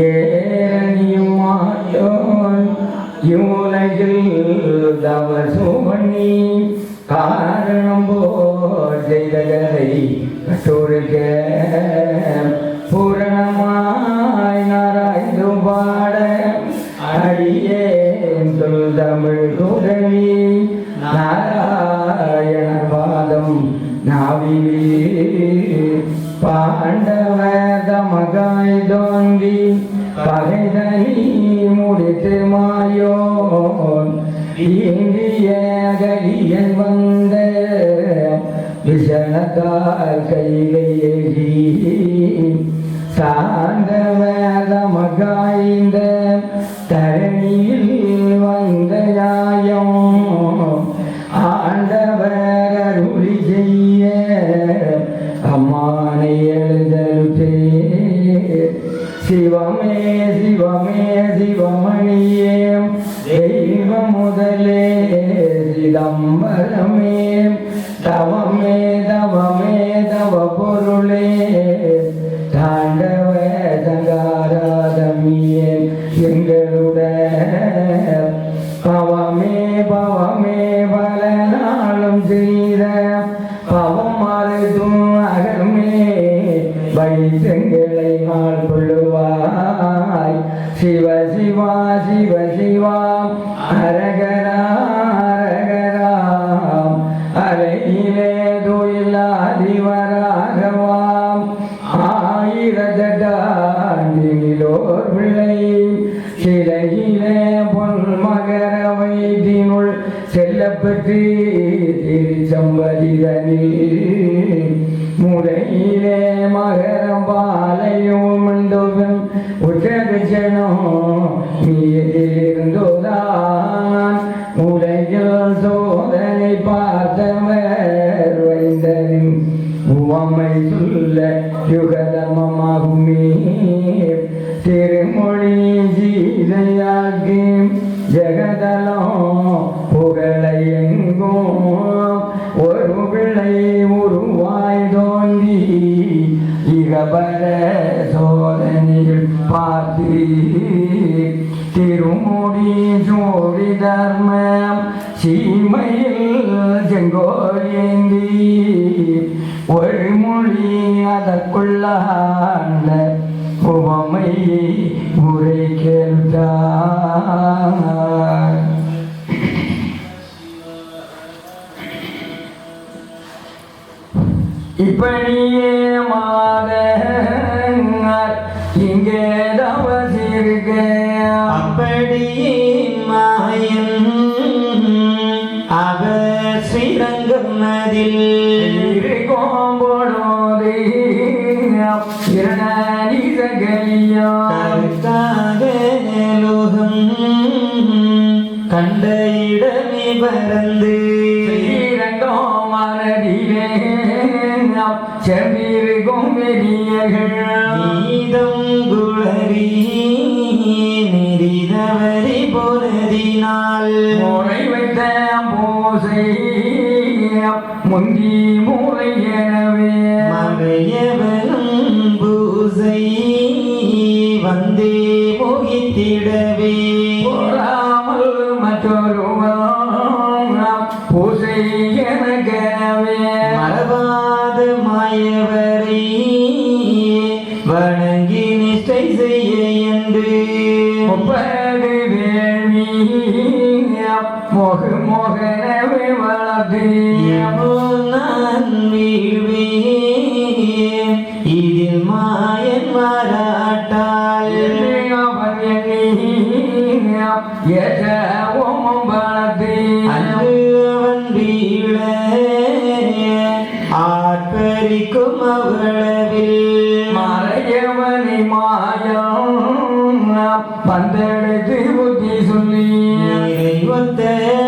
ஏரணியும் மாட்டோன் தவசோமணி காரணம் போல் செய்தகரை கட்டோருக்க பூரணமாய் நாராய்ந்து பாட அடியே சொல் தமிழ் மாயோன் கலியன் வந்த விஷணத்தால் கையிலேகி சார்ந்த வேதமகாய்ந்த தரணியில் வந்த நியாயம் ஆண்டவர் அருளி செய்ய அம்மானை எழுதலுட்டே சிவமே சிவமே சிவமணியே தெய்வ முதலே சிதம்பரமே தவமே தவமே தவ பொருளே தாண்டவ சங்காராதமியே எங்களுடைய Maré. சீமையில் செங்கோல் ஏந்தி ஒரு மொழி அதற்குள்ளாண்ட உவமை கேட்டார். இப்படியே இடமே பறந்து ஸ்ரீரங்கோ மனதிலே செம்பிருக்கும் மறவாத மாயவரே வணங்கி நிஷ்டை செய்ய என்று. முப்பது வேள்வி மோக மோகனவே வளர்த்து புத்தி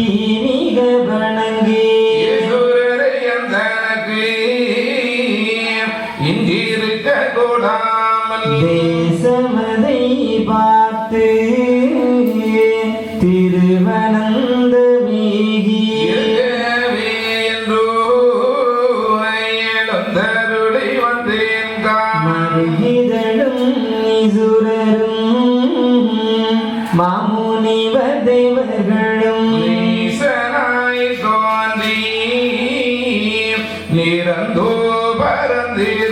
আমি நிரந்தோ பரந்தீர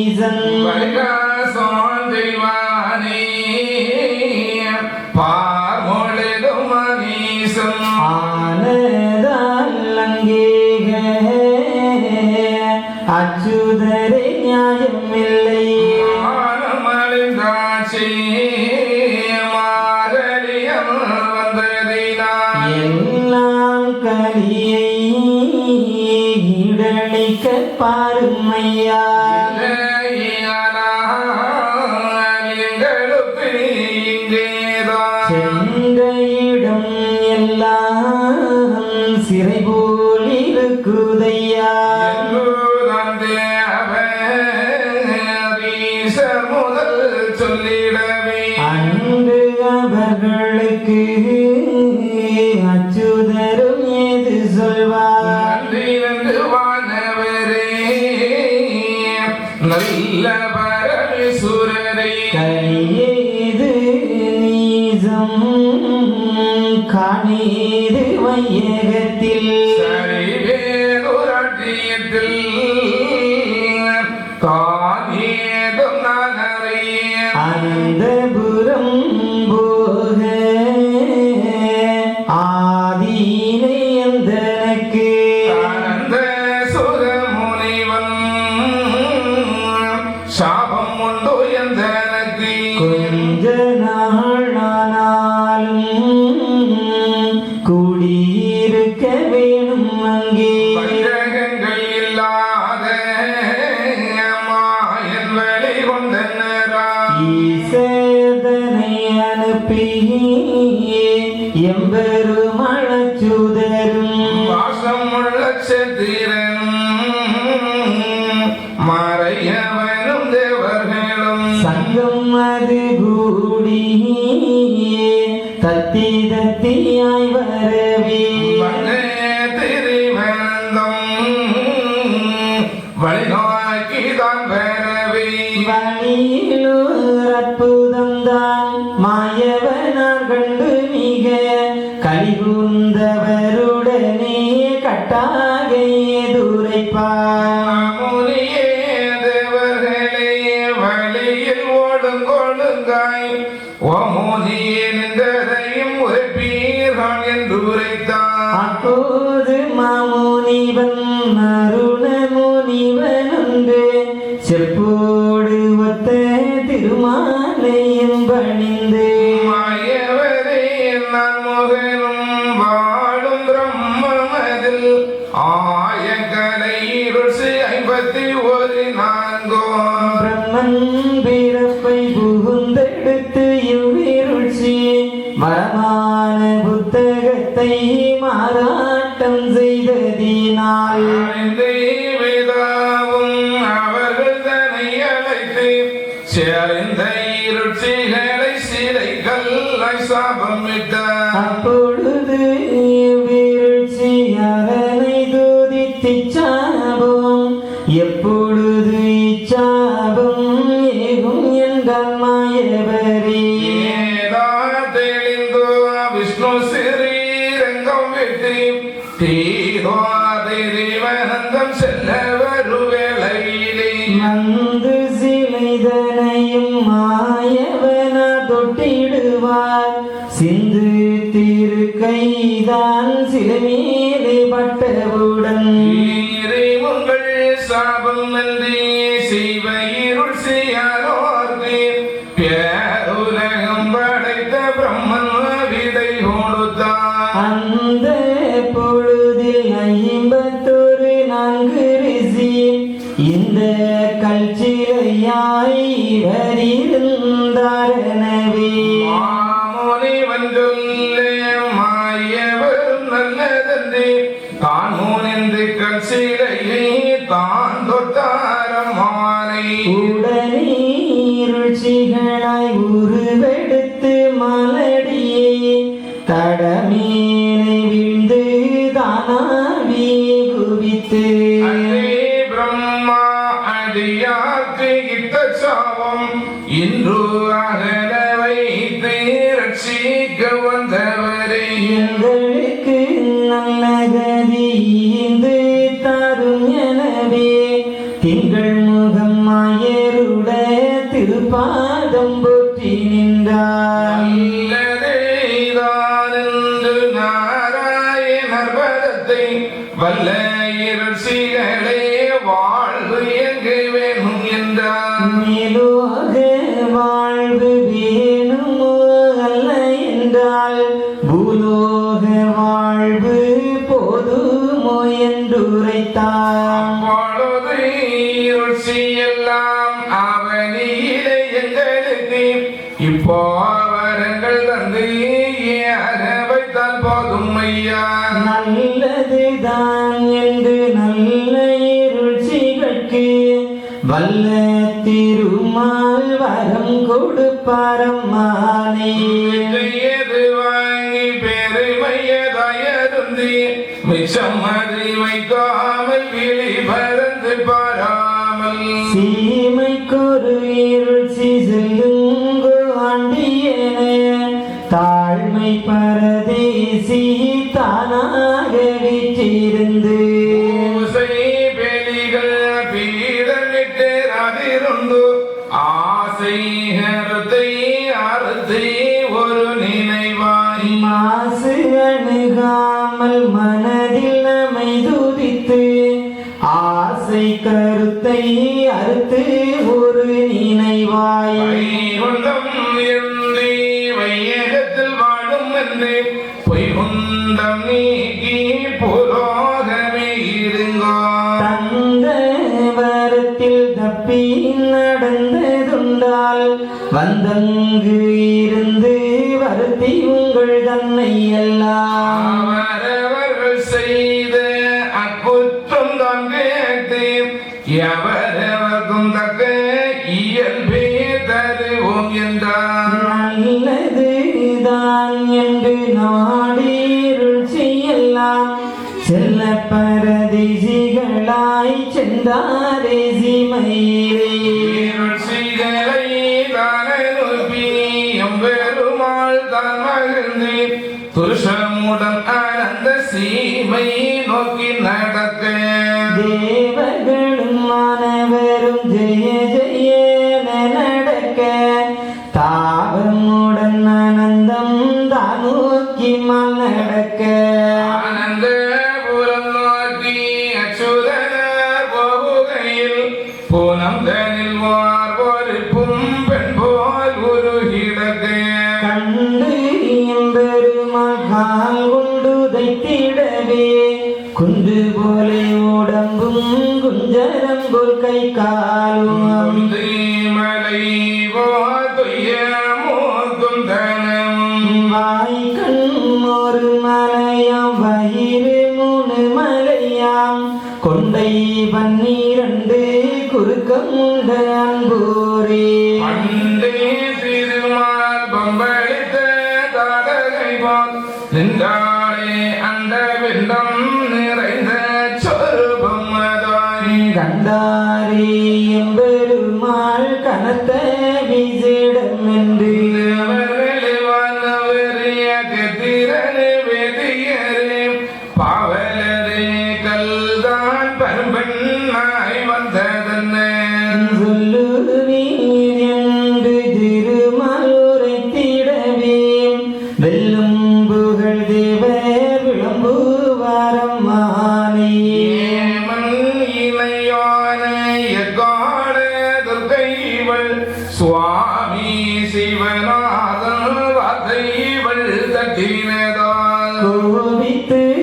reason சிறை போல் இருக்குதை ഗോപുരം தீரது கூடியே தத்தி தத்தியாய் வரவே அப்போது மாமுனிவன் மறு சேர்ந்து சேர்ந்த இருட்சிகளை சிலை கல்லை சாபமிட்டார் அப்பொழுது പെരവൂടൻ. ശാപം നന്ദി my life. இயங்குவேன் என்றார் கொடுப்பாரம்மா நீ எது வாங்கி பெருமையதாயருந்தி மிச்சம் மாதிரி வைக்காமல் விழி பறந்து பாராமல். சீமைக்கொரு இருள் சிசிலுங்கோ ஆண்டியனே தாழ்மை பர வையகத்தில் வாழும் என்று பொய்குந்தம் நீக்கி புலோகமே இருங்கோ. தந்த வரத்தில் தப்பி நடந்ததுண்டால் வந்தங்கு இருந்து வருத்தி உங்கள் தன்னை எல்லாம் കളായി ചെന്താരേസി മയിലേ கை காலும். செய்யும் பெருமாள் கனத்த விசிட. கைத்து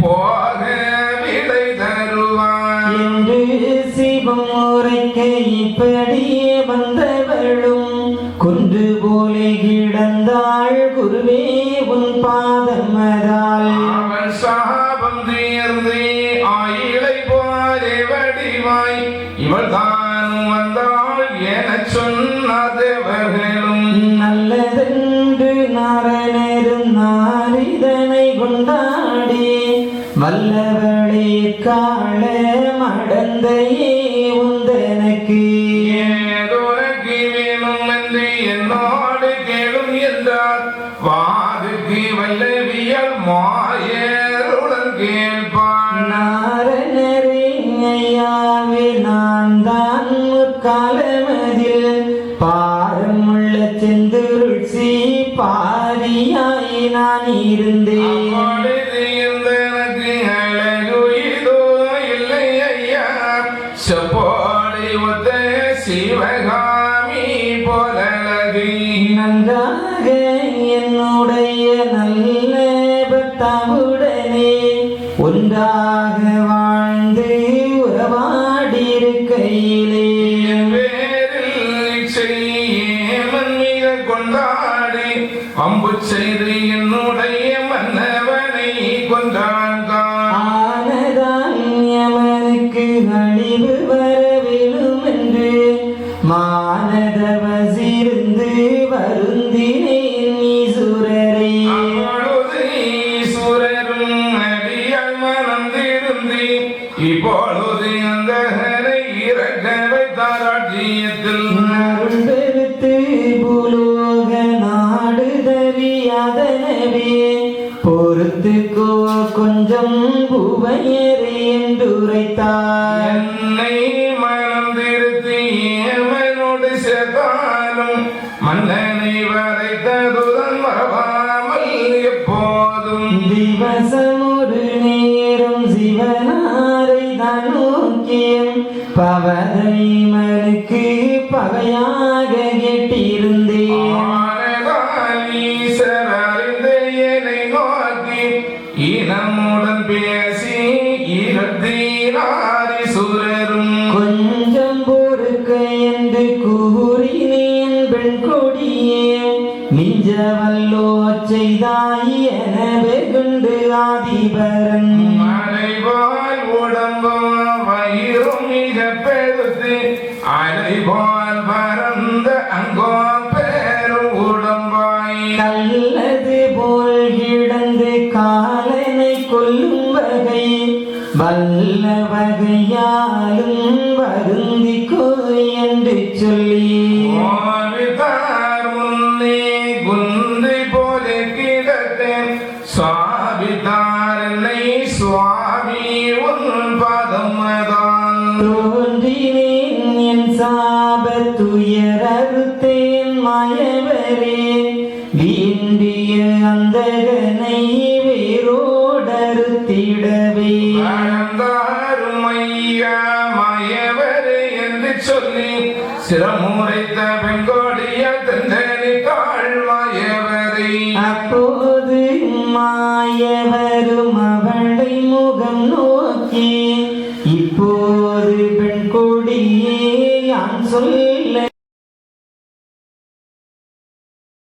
போக விடை தருவான். என்று சிவம் உரைக்க இப்படி வாதுக்கு வல்லவியல் மாயருடன் கேள். കൈയിലേ കൊണ്ടാടി. അമ്പു ചെയ്ത് എന്നോടെ ஒத்துக்கோ கொஞ்சம் புவையேறு என்றுரைத்தார் என்னை கூறினேன் பெண் கொடியே நிஞ்சவல்லோ செய்தான் தோன்றினேன் என் சாபத்துயரறுத்தேன் மயவரே. வீண்டிய அந்தகனை வேரோடறுத்திடவே. மயவர் என்று சொல்லி சிரமுரைத்த பெங்கோடிய தந்தை